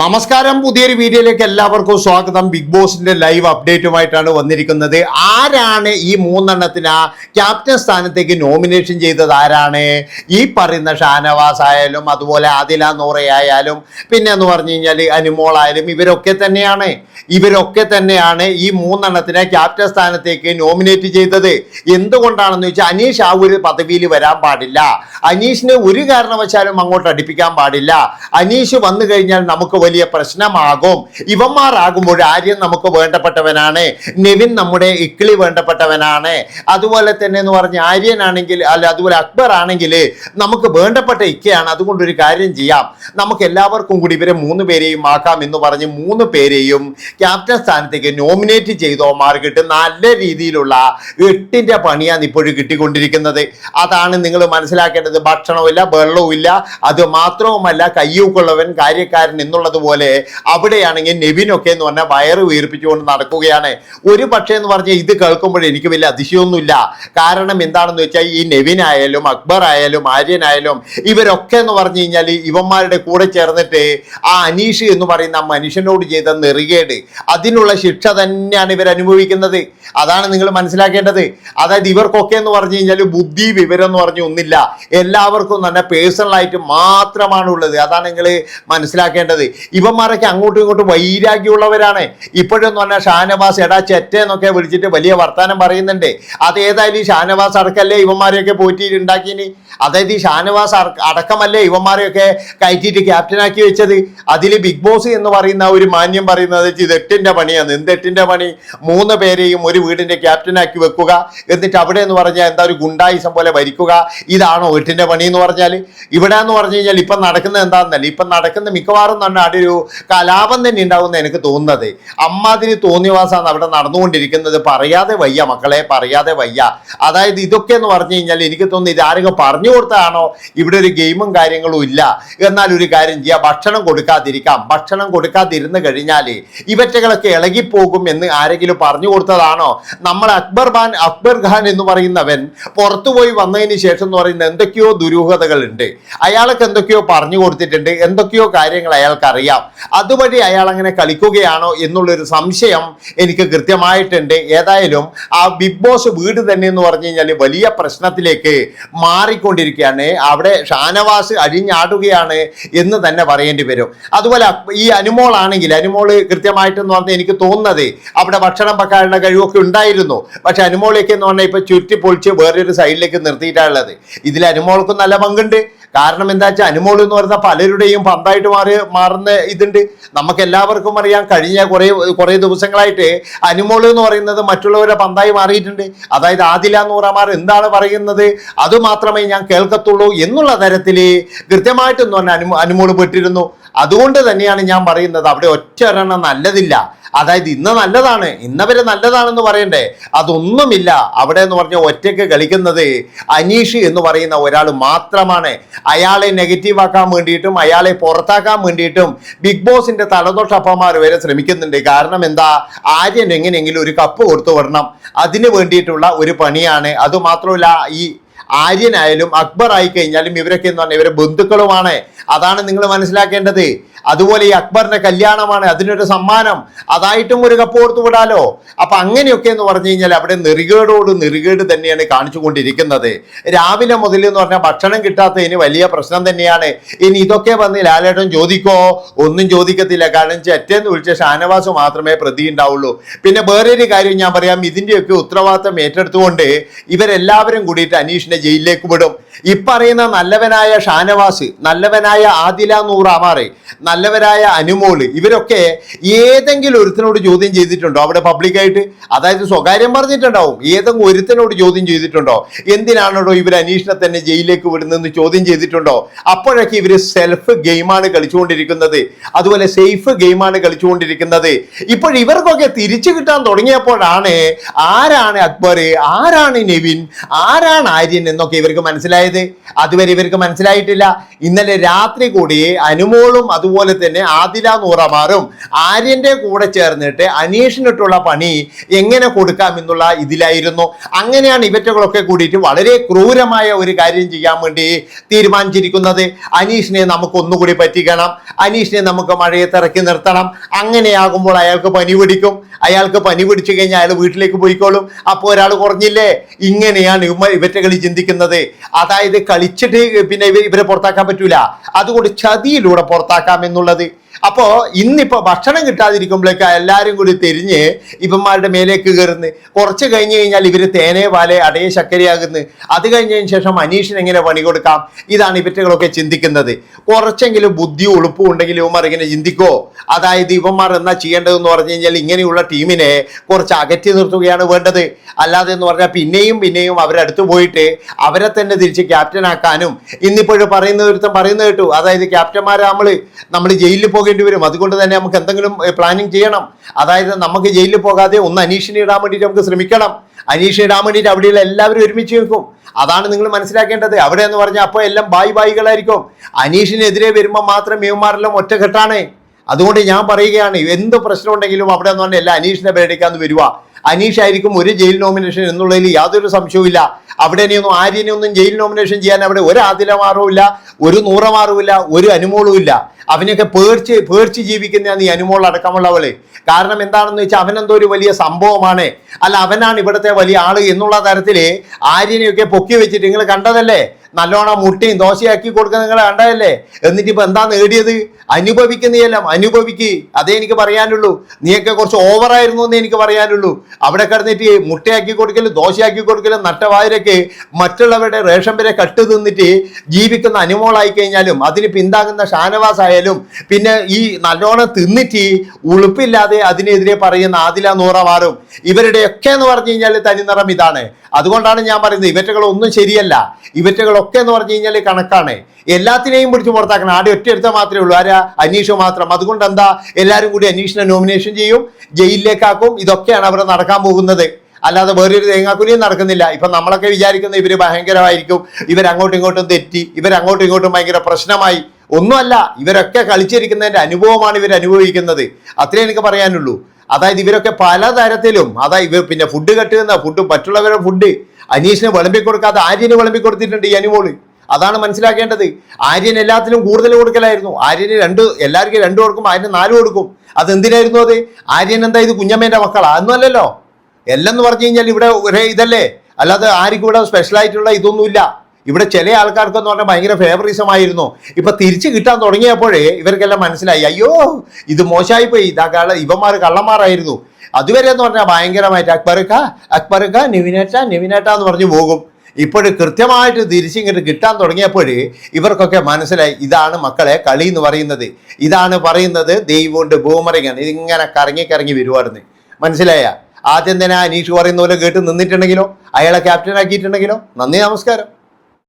നമസ്കാരം. പുതിയൊരു വീഡിയോയിലേക്ക് എല്ലാവർക്കും സ്വാഗതം. ബിഗ് ബോസിന്റെ ലൈവ് അപ്ഡേറ്റുമായിട്ടാണ് വന്നിരിക്കുന്നത്. ആരാണ് ഈ മൂന്നെണ്ണത്തിന് ക്യാപ്റ്റൻ സ്ഥാനത്തേക്ക് നോമിനേഷൻ ചെയ്തത്? ആരാണ്? ഈ പറയുന്ന ഷാനവാസ് ആയാലും അതുപോലെ ആദില നൂറയായാലും പിന്നെ എന്ന് പറഞ്ഞു കഴിഞ്ഞാൽ അനുമോളായാലും ഇവരൊക്കെ തന്നെയാണ്. ഇവരൊക്കെ തന്നെയാണ് ഈ മൂന്നെണ്ണത്തിന് ക്യാപ്റ്റൻ സ്ഥാനത്തേക്ക് നോമിനേറ്റ് ചെയ്തത്. എന്തുകൊണ്ടാണെന്ന് വെച്ചാൽ അനീഷ് ആ ഒരു പദവിയിൽ വരാൻ പാടില്ല. അനീഷിനെ ഒരു കാരണവശാലും അങ്ങോട്ട് അടുപ്പിക്കാൻ പാടില്ല. അനീഷ് വന്നു കഴിഞ്ഞാൽ നമുക്ക് വലിയ പ്രശ്നമാകും. ഇവന്മാരാകുമ്പോൾ ആര്യൻ നമുക്ക് വേണ്ടപ്പെട്ടവനാണ്. നെവിൻ നമ്മുടെ ഇക്കിളി വേണ്ടപ്പെട്ടവനാണ്. അതുപോലെ തന്നെ എന്ന് പറഞ്ഞ ആര്യനാണെങ്കിൽ അല്ല അതുപോലെ അക്ബർ ആണെങ്കിൽ നമുക്ക് വേണ്ടപ്പെട്ട ഇക്കയാണ്. അതുകൊണ്ട് ഒരു കാര്യം ചെയ്യാം. നമുക്ക് എല്ലാവർക്കും കൂടി ഇവരെ മൂന്ന് പേരെയും ആക്കാം എന്ന് പറഞ്ഞ് മൂന്ന് പേരെയും ക്യാപ്റ്റൻ സ്ഥാനത്തേക്ക് നോമിനേറ്റ് ചെയ്തോ മാർക്കിട്ട് നല്ല രീതിയിലുള്ള എട്ടിന്റെ പണിയാണ് ഇപ്പോഴും കിട്ടിക്കൊണ്ടിരിക്കുന്നത്. അതാണ് നിങ്ങൾ മനസ്സിലാക്കേണ്ടത്. ഭക്ഷണമില്ല വെള്ളവുമില്ല അത് മാത്രവുമല്ല കയ്യൂക്കുള്ളവൻ കാര്യക്കാരൻ എന്നുള്ളത് പോലെ അവിടെയാണെങ്കിൽ നെവിനൊക്കെ എന്ന് പറഞ്ഞാൽ വയറ് വീർപ്പിച്ചുകൊണ്ട് നടക്കുകയാണ്. ഒരു പക്ഷേ എന്ന് പറഞ്ഞാൽ ഇത് കേൾക്കുമ്പോൾ എനിക്ക് വലിയ അതിശയമൊന്നുമില്ല. കാരണം എന്താണെന്ന് വെച്ചാൽ ഈ നെവിൻ അക്ബർ ആയാലും ആര്യനായാലും ഇവരൊക്കെ എന്ന് പറഞ്ഞു കഴിഞ്ഞാൽ ഇവന്മാരുടെ കൂടെ ചേർന്നിട്ട് ആ അനീഷ് എന്ന് പറയുന്ന ആ മനുഷ്യനോട് ചെയ്ത നെറികേട്. അതിനുള്ള ശിക്ഷ തന്നെയാണ് ഇവർ അനുഭവിക്കുന്നത്. അതാണ് നിങ്ങൾ മനസ്സിലാക്കേണ്ടത്. അതായത് ഇവർക്കൊക്കെ എന്ന് പറഞ്ഞു കഴിഞ്ഞാൽ ബുദ്ധി വിവരം എന്ന് പറഞ്ഞു ഒന്നില്ല എല്ലാവർക്കും തന്നെ പേഴ്സണലായിട്ട് മാത്രമാണ് ഉള്ളത്. അതാണ് നിങ്ങൾ മനസ്സിലാക്കേണ്ടത്. ഇവന്മാരൊക്കെ അങ്ങോട്ടും ഇങ്ങോട്ടും വൈരാഗ്യമുള്ളവരാണ്. ഇപ്പോഴെന്ന് പറഞ്ഞാൽ ഷാനവാസ് എടാ ചെറ്റ എന്നൊക്കെ വിളിച്ചിട്ട് വലിയ വർത്തമാനം പറയുന്നുണ്ട്. അത് ഏതായാലും ഷാനവാസ് അടക്കല്ലേ ഇവന്മാരെയൊക്കെ പോറ്റി ഉണ്ടാക്കിനി അതായത് ഈ ഷാനവാസ് അടക്കമല്ലേ ഇവന്മാരെയൊക്കെ കയറ്റിയിട്ട് ക്യാപ്റ്റനാക്കി വെച്ചത്? അതിൽ ബിഗ് ബോസ് എന്ന് പറയുന്ന ഒരു മാന്യം പറയുന്നത് ഇത് എട്ടിന്റെ പണിയാണ്. എന്ത് എട്ടിന്റെ പണി? മൂന്ന് പേരെയും ഒരു വീടിന്റെ ക്യാപ്റ്റനാക്കി വെക്കുക. എന്നിട്ട് അവിടെ എന്ന് പറഞ്ഞാൽ എന്താ ഒരു ഗുണ്ടായിസം പോലെ ഭരിക്കുക. ഇതാണോ എട്ടിന്റെ പണി എന്ന് പറഞ്ഞാൽ ഇവിടെ എന്ന് പറഞ്ഞു കഴിഞ്ഞാൽ ഇപ്പം നടക്കുന്നത് എന്താണെന്നല്ല ഇപ്പം നടക്കുന്ന മിക്കവാറും തന്നെ അവിടെ ഒരു കലാപം തന്നെ ഉണ്ടാവുമെന്ന് എനിക്ക് തോന്നുന്നത്. അമ്മാതിരി തോന്നിവാസാണ് അവിടെ നടന്നുകൊണ്ടിരിക്കുന്നത്. പറയാതെ വയ്യ മക്കളെ പറയാതെ വയ്യ. അതായത് ഇതൊക്കെ എന്ന് പറഞ്ഞു കഴിഞ്ഞാൽ എനിക്ക് തോന്നുന്നു ഇത് ആരെങ്കിലും പറഞ്ഞു കൊടുത്താണോ ഇവിടെ ഒരു ഗെയിമും കാര്യങ്ങളും ഇല്ല. എന്നാൽ ഒരു കാര്യം ചെയ്യുക ഭക്ഷണം കൊടുക്കാതിരിക്കാം. ഭക്ഷണം കൊടുക്കാതിരുന്ന് കഴിഞ്ഞാൽ ഇവറ്റകളൊക്കെ ഇളകിപ്പോകും എന്ന് ആരെങ്കിലും പറഞ്ഞു കൊടുത്തതാണോ? നമ്മൾ അക്ബർ ഖാൻ അക്ബർ ഖാൻ എന്ന് പറയുന്നവൻ പുറത്തുപോയി വന്നതിന് ശേഷം എന്ന് പറയുന്ന എന്തൊക്കെയോ ദുരൂഹതകളുണ്ട്. അയാൾക്ക് എന്തൊക്കെയോ പറഞ്ഞു കൊടുത്തിട്ടുണ്ട്. എന്തൊക്കെയോ കാര്യങ്ങൾ അയാൾക്ക് അതുവഴി അയാൾ അങ്ങനെ കളിക്കുകയാണോ എന്നുള്ളൊരു സംശയം എനിക്ക് കൃത്യമായിട്ടുണ്ട്. ഏതായാലും ആ ബിഗ് ബോസ് വീട് തന്നെ എന്ന് പറഞ്ഞു കഴിഞ്ഞാൽ വലിയ പ്രശ്നത്തിലേക്ക് മാറിക്കൊണ്ടിരിക്കുകയാണ്. അവിടെ ഷാനവാസ് അഴിഞ്ഞാടുകയാണ് എന്ന് തന്നെ പറയേണ്ടി വരും. അതുപോലെ ഈ അനുമോൾ ആണെങ്കിൽ അനുമോൾ കൃത്യമായിട്ടെന്ന് പറഞ്ഞാൽ എനിക്ക് തോന്നുന്നത് അവിടെ ഭക്ഷണം വെക്കാനുള്ള കഴിവൊക്കെ ഉണ്ടായിരുന്നു. പക്ഷെ അനുമോളൊക്കെ എന്ന് പറഞ്ഞാൽ ഇപ്പൊ ചുറ്റി പൊളിച്ച് വേറൊരു സൈഡിലേക്ക് നിർത്തിയിട്ടാണുള്ളത് ഇതിൽ അനുമോൾക്കും നല്ല പങ്കുണ്ട്. കാരണം എന്താ വെച്ചാൽ അനുമോൾ എന്ന് പറയുന്ന പലരുടെയും പന്തായിട്ട് മാറി മാറുന്ന ഇതുണ്ട്. നമുക്ക് എല്ലാവർക്കും അറിയാം കഴിഞ്ഞ കുറേ കുറേ ദിവസങ്ങളായിട്ട് അനുമോൾ എന്ന് പറയുന്നത് മറ്റുള്ളവരുടെ പന്തായി മാറിയിട്ടുണ്ട്. അതായത് ആദില നൂറമാർ എന്താണ് പറയുന്നത്? അത് മാത്രമേ ഞാൻ കേൾക്കത്തുള്ളൂ എന്നുള്ള തരത്തിൽ കൃത്യമായിട്ടെന്ന് അനുമോ അനുമോൾ പെട്ടിരുന്നു. അതുകൊണ്ട് തന്നെയാണ് ഞാൻ പറയുന്നത് അവിടെ ഒറ്റ ഒരെണ്ണം നല്ലതില്ല. അതായത് ഇന്ന് നല്ലതാണ് ഇന്നവര് നല്ലതാണെന്ന് പറയണ്ടേ? അതൊന്നുമില്ല. അവിടെ എന്ന് പറഞ്ഞ ഒറ്റയ്ക്ക് കളിക്കുന്നത് അനീഷ് എന്ന് പറയുന്ന ഒരാൾ മാത്രമാണ്. അയാളെ നെഗറ്റീവ് ആക്കാൻ വേണ്ടിയിട്ടും അയാളെ പുറത്താക്കാൻ വേണ്ടിയിട്ടും ബിഗ് ബോസിന്റെ അപ്പന്മാർ വരെ ശ്രമിക്കുന്നുണ്ട്. കാരണം എന്താ? ആര്യൻ എങ്ങനെയെങ്കിലും ഒരു കപ്പ് കൊടുത്തു വരണം അതിന് വേണ്ടിയിട്ടുള്ള ഒരു പണിയാണ്. അതുമാത്രമല്ല ഈ ആര്യനായാലും അക്ബർ ആയി കഴിഞ്ഞാലും ഇവരൊക്കെ എന്ന് പറഞ്ഞാൽ ഇവരെ ബന്ധുക്കളുമാണ്. അതാണ് നിങ്ങൾ മനസ്സിലാക്കേണ്ടത്. അതുപോലെ ഈ അക്ബറിന്റെ കല്യാണമാണ് അതിനൊരു സമ്മാനം. അതായിട്ടും ഒരു കപ്പ് വിടാലോ? അപ്പൊ അങ്ങനെയൊക്കെ എന്ന് പറഞ്ഞു കഴിഞ്ഞാൽ അവിടെ നെറികേടോട് നെറികേട് തന്നെയാണ് കാണിച്ചുകൊണ്ടിരിക്കുന്നത്. രാവിലെ മുതൽ എന്ന് പറഞ്ഞാൽ ഭക്ഷണം കിട്ടാത്തതിന് വലിയ പ്രശ്നം തന്നെയാണ്. ഇനി ഇതൊക്കെ വന്ന് ലാലേട്ടൻ ചോദിക്കോ? ഒന്നും ചോദിക്കത്തില്ല. കാരണം ചെറ്റെന്ന് വിളിച്ച ഷാനവാസ് മാത്രമേ പ്രതി ഉണ്ടാവുള്ളൂ. പിന്നെ വേറൊരു കാര്യം ഞാൻ പറയാം. ഇതിന്റെയൊക്കെ ഉത്തരവാദിത്തം ഏറ്റെടുത്തുകൊണ്ട് ഇവരെല്ലാവരും കൂടിയിട്ട് അനീഷിനെ ജയിലിലേക്ക് വിടും. ഇപ്പറയുന്ന നല്ലവനായ ഷാനവാസ് നല്ലവനായ ആദില നൂറാമാറെ നല്ലവരായ അനുമോൾ ഇവരൊക്കെ ഏതെങ്കിലും ഒരുത്തിനോട് ചോദ്യം ചെയ്തിട്ടുണ്ടോ അവിടെ പബ്ലിക്കായിട്ട് അതായത് സ്വകാര്യം പറഞ്ഞിട്ടുണ്ടാവും. ഏതെങ്കിലും ഒരുത്തിനോട് ചോദ്യം ചെയ്തിട്ടുണ്ടോ? എന്തിനാണോ ഇവർ അനീഷിനെ തന്നെ ജയിലിലേക്ക് വിടുന്നതെന്ന് ചോദ്യം ചെയ്തിട്ടുണ്ടോ? അപ്പോഴൊക്കെ ഇവർ സെൽഫ് ഗെയിമാണ് കളിച്ചുകൊണ്ടിരിക്കുന്നത്. അതുപോലെ സേഫ് ഗെയിമാണ് കളിച്ചുകൊണ്ടിരിക്കുന്നത്. ഇപ്പോൾ ഇവർക്കൊക്കെ തിരിച്ചു കിട്ടാൻ തുടങ്ങിയപ്പോഴാണ് ആരാണ് അക്ബർ ആരാണ് നെവിൻ ആരാണ് ആര്യൻ എന്നൊക്കെ ഇവർക്ക് മനസ്സിലായത്? അതുവരെ ഇവർക്ക് മനസ്സിലായിട്ടില്ല. ഇന്നലെ രാത്രി കൂടി അനുമോളും അതുപോലെ തന്നെ ആദില നൂറമാറും ആര്യന്റെ കൂടെ ചേർന്നിട്ട് അനീഷിനിട്ടുള്ള പണി എങ്ങനെ കൊടുക്കാം എന്നുള്ള ഇതിലായിരുന്നു. അങ്ങനെയാണ് ഇവറ്റകളൊക്കെ കൂടിയിട്ട് വളരെ ക്രൂരമായ ഒരു കാര്യം ചെയ്യാൻ വേണ്ടി തീരുമാനിച്ചിരിക്കുന്നത്. അനീഷിനെ നമുക്ക് ഒന്നുകൂടി പറ്റിക്കണം. അനീഷിനെ നമുക്ക് മഴയെ തിറക്കി നിർത്തണം. അങ്ങനെയാകുമ്പോൾ അയാൾക്ക് പനി പിടിക്കും. അയാൾക്ക് പനി പിടിച്ചു കഴിഞ്ഞാൽ അയാൾ വീട്ടിലേക്ക് പോയിക്കോളും. അപ്പോൾ ഒരാൾ കുറഞ്ഞില്ലേ? ഇങ്ങനെയാണ് ഇവ ഇവറ്റകളി ചിന്തിക്കുന്നത്. അതായത് കളിച്ചിട്ട് പിന്നെ ഇവ ഇവരെ പുറത്താക്കാൻ പറ്റൂല. അതുകൊണ്ട് ചതിയിലൂടെ പുറത്താക്കാം എന്നുള്ളത്. അപ്പോ ഇന്നിപ്പോ ഭക്ഷണം കിട്ടാതിരിക്കുമ്പോഴേക്ക് എല്ലാവരും കൂടി തിരിഞ്ഞ് ഇവന്മാരുടെ മേലേക്ക് കയറുന്നു. കുറച്ച് കഴിഞ്ഞ് കഴിഞ്ഞാൽ ഇവർ തേനേ പാലെ അടയെ ശർക്കരയാകുന്നു. അത് കഴിഞ്ഞതിന് ശേഷം അനീഷിന് എങ്ങനെ പണി കൊടുക്കാം? ഇതാണ് ഇവറ്റകളൊക്കെ ചിന്തിക്കുന്നത്. കുറച്ചെങ്കിലും ബുദ്ധി ഉളുപ്പും ഉണ്ടെങ്കിൽ ഇവന്മാർ ഇങ്ങനെ ചിന്തിക്കോ? അതായത് ഇവന്മാർ എന്നാ ചെയ്യേണ്ടതെന്ന് പറഞ്ഞു കഴിഞ്ഞാൽ ഇങ്ങനെയുള്ള ടീമിനെ കുറച്ച് അകറ്റി നിർത്തുകയാണ് വേണ്ടത്. അല്ലാതെ എന്ന് പറഞ്ഞാൽ പിന്നെയും പിന്നെയും അവരടുത്ത് പോയിട്ട് അവരെ തന്നെ തിരിച്ച് ക്യാപ്റ്റനാക്കാനും ഇന്നിപ്പോഴും പറയുന്ന ഒരുത്തം പറയുന്നത് കേട്ടു. അതായത് ക്യാപ്റ്റന്മാരെ നമ്മൾ നമ്മൾ ജയിലിൽ പോകേണ്ടി വരും. അതുകൊണ്ട് തന്നെ നമുക്ക് എന്തെങ്കിലും പ്ലാനിങ് ചെയ്യണം. അതായത് നമുക്ക് ജയിലിൽ പോകാതെ ഒന്ന് അനീഷിനെ ഇടാൻ വേണ്ടിയിട്ട് നമുക്ക് ശ്രമിക്കണം. അനീഷിനെ ഇടാൻ വേണ്ടിയിട്ട് അവിടെയുള്ള എല്ലാവരും ഒരുമിച്ച് നിൽക്കും. അതാണ് നിങ്ങൾ മനസ്സിലാക്കേണ്ടത്. അവിടെ എന്ന് പറഞ്ഞാൽ അപ്പോൾ എല്ലാം ബായി ബായികളായിരിക്കും. അനീഷിനെതിരെ വരുമ്പോൾ മാത്രം ഇവന്മാരെല്ലാം ഒറ്റക്കെട്ടാണ്. അതുകൊണ്ട് ഞാൻ പറയുകയാണ് എന്ത് പ്രശ്നം ഉണ്ടെങ്കിലും അവിടെ എന്ന് പറഞ്ഞാൽ എല്ലാം അനീഷിനെ പേടിക്കാന്ന് അനീഷ് ആയിരിക്കും ഒരു ജയിൽ നോമിനേഷൻ എന്നുള്ളതിൽ യാതൊരു സംശയവുമില്ല. അവിടെ ഇനിയൊന്നും ആര്യനെ ഒന്നും ജയിൽ നോമിനേഷൻ ചെയ്യാൻ അവിടെ ഒരു ആദിലമാറും ഇല്ല ഒരു നൂറമാറും ഇല്ല ഒരു അനുമോളും ഇല്ല. അവനൊക്കെ പേർച്ച് പേർച്ച് ജീവിക്കുന്നതാണ് ഈ അനുമോൾ അടക്കമുള്ളവൾ. കാരണം എന്താണെന്ന് വെച്ചാൽ അവനെന്തോ ഒരു വലിയ സംഭവമാണ്. അല്ല അവനാണ് ഇവിടുത്തെ വലിയ ആൾ എന്നുള്ള തരത്തിൽ ആര്യനെയൊക്കെ പൊക്കി വെച്ചിട്ട് നിങ്ങൾ കണ്ടതല്ലേ? നല്ലോണം മുട്ടയും ദോശയാക്കി കൊടുക്കുന്ന നിങ്ങൾ കണ്ടതല്ലേ എന്നിട്ട് ഇപ്പൊ എന്താ നേടിയത്? അനുഭവിക്കുന്നതെല്ലാം അനുഭവിക്ക്. അതേ എനിക്ക് പറയാനുള്ളൂ. നീയൊക്കെ കുറച്ച് ഓവറായിരുന്നു എന്ന് എനിക്ക് പറയാനുള്ളൂ. അവിടെ കിടന്നിട്ട് മുട്ടയാക്കി കൊടുക്കലും ദോശയാക്കി കൊടുക്കലും നട്ടവായരൊക്കെ മറ്റുള്ളവരുടെ റേഷൻ വരെ കട്ട് തിന്നിട്ട് ജീവിക്കുന്ന അനുമോളായി കഴിഞ്ഞാലും അതിന് പിന്താങ്ങുന്ന ഷാനവാസ് ആയാലും പിന്നെ ഈ നല്ലോണം തിന്നിട്ട് ഉളുപ്പില്ലാതെ അതിനെതിരെ പറയുന്ന ആദില നൂറവാറും ഇവരുടെയൊക്കെ എന്ന് പറഞ്ഞു കഴിഞ്ഞാൽ തനിനിറം ഇതാണ്. അതുകൊണ്ടാണ് ഞാൻ പറയുന്നത് ഇവറ്റകളൊന്നും ശരിയല്ല. ഇവറ്റകളൊക്കെ എന്ന് പറഞ്ഞു കഴിഞ്ഞാൽ കണക്കാണ്. എല്ലാത്തിനെയും പിടിച്ച് പുറത്താക്കണം. ആടെ ഒറ്റ എടുത്താൽ മാത്രമേ ഉള്ളൂ. ആരാ? അനീഷ് മാത്രം. അതുകൊണ്ട് എന്താ? എല്ലാവരും കൂടി അനീഷിനെ നോമിനേഷൻ ചെയ്യും. ജയിലിലേക്കാക്കും. ഇതൊക്കെയാണ് അവിടെ നടക്കാൻ പോകുന്നത്. അല്ലാതെ വേറൊരു തേങ്ങാക്കുലിയും നടക്കുന്നില്ല. ഇപ്പൊ നമ്മളൊക്കെ വിചാരിക്കുന്ന ഇവർ ഭയങ്കരമായിരിക്കും. ഇവരങ്ങോട്ടും ഇങ്ങോട്ടും തെറ്റി. ഇവരങ്ങോട്ടും ഇങ്ങോട്ടും ഭയങ്കര പ്രശ്നമായി. ഒന്നുമല്ല. ഇവരൊക്കെ കളിച്ചിരിക്കുന്നതിന്റെ അനുഭവമാണ് ഇവർ അനുഭവിക്കുന്നത്. അത്രേ എനിക്ക് പറയാനുള്ളൂ. അതായത് ഇവരൊക്കെ പലതരത്തിലും അതായത് ഇവർ പിന്നെ ഫുഡ് കെട്ടുന്ന ഫുഡ് മറ്റുള്ളവരുടെ ഫുഡ് അനീഷിന് വിളമ്പി കൊടുക്കാതെ ആര്യന് വിളമ്പി കൊടുത്തിട്ടുണ്ട് ഈ അനുമോൾ. അതാണ് മനസ്സിലാക്കേണ്ടത്. ആര്യൻ എല്ലാത്തിലും കൂടുതൽ കൊടുക്കലായിരുന്നു. ആര്യന് രണ്ട് എല്ലാവർക്കും രണ്ട് കൊടുക്കും ആര്യന് നാല് കൊടുക്കും. അത് എന്തിനായിരുന്നു അത്? ആര്യൻ എന്താ ഇത് കുഞ്ഞമ്മേന്റെ മക്കളാ? അതൊന്നുമല്ലല്ലോ. എല്ലാം എന്ന് പറഞ്ഞു കഴിഞ്ഞാൽ ഇവിടെ ഒരേ ഇതല്ലേ? അല്ലാതെ ആർക്കും ഇവിടെ സ്പെഷ്യൽ ആയിട്ടുള്ള ഇതൊന്നുമില്ല. ഇവിടെ ചില ആൾക്കാർക്കെന്ന് പറഞ്ഞാൽ ഭയങ്കര ഫേവറിസം ആയിരുന്നു. ഇപ്പൊ തിരിച്ചു കിട്ടാൻ തുടങ്ങിയപ്പോഴേ ഇവർക്കെല്ലാം മനസ്സിലായി. അയ്യോ ഇത് മോശമായി പോയി ഇതാ കള്ള ഇവന്മാർ കള്ളന്മാരായിരുന്നു. അതുവരെ എന്ന് പറഞ്ഞാൽ ഭയങ്കരമായിട്ട് അക്ബർക്ക അക്ബർക്ക നിവിനേറ്റ നിവിനേറ്റ എന്ന് പറഞ്ഞു പോകും. ഇപ്പോഴും കൃത്യമായിട്ട് തിരിച്ചിങ്ങോട്ട് കിട്ടാൻ തുടങ്ങിയപ്പോൾ ഇവർക്കൊക്കെ മനസ്സിലായി ഇതാണ് മക്കളെ കളി എന്ന് പറയുന്നത്. ഇതാണ് പറയുന്നത് ദൈവമുണ്ട് ബൂമറിങ്ങാണ് ഇതിങ്ങനെ കറങ്ങി കറങ്ങി വരുവായിരുന്നു. മനസ്സിലായ? ആദ്യം തന്നെ അനീഷ് പറയുന്ന പോലെ കേട്ട് നിന്നിട്ടുണ്ടെങ്കിലോ? അയാളെ ക്യാപ്റ്റൻ ആക്കിയിട്ടുണ്ടെങ്കിലോ? നന്ദി നമസ്കാരം.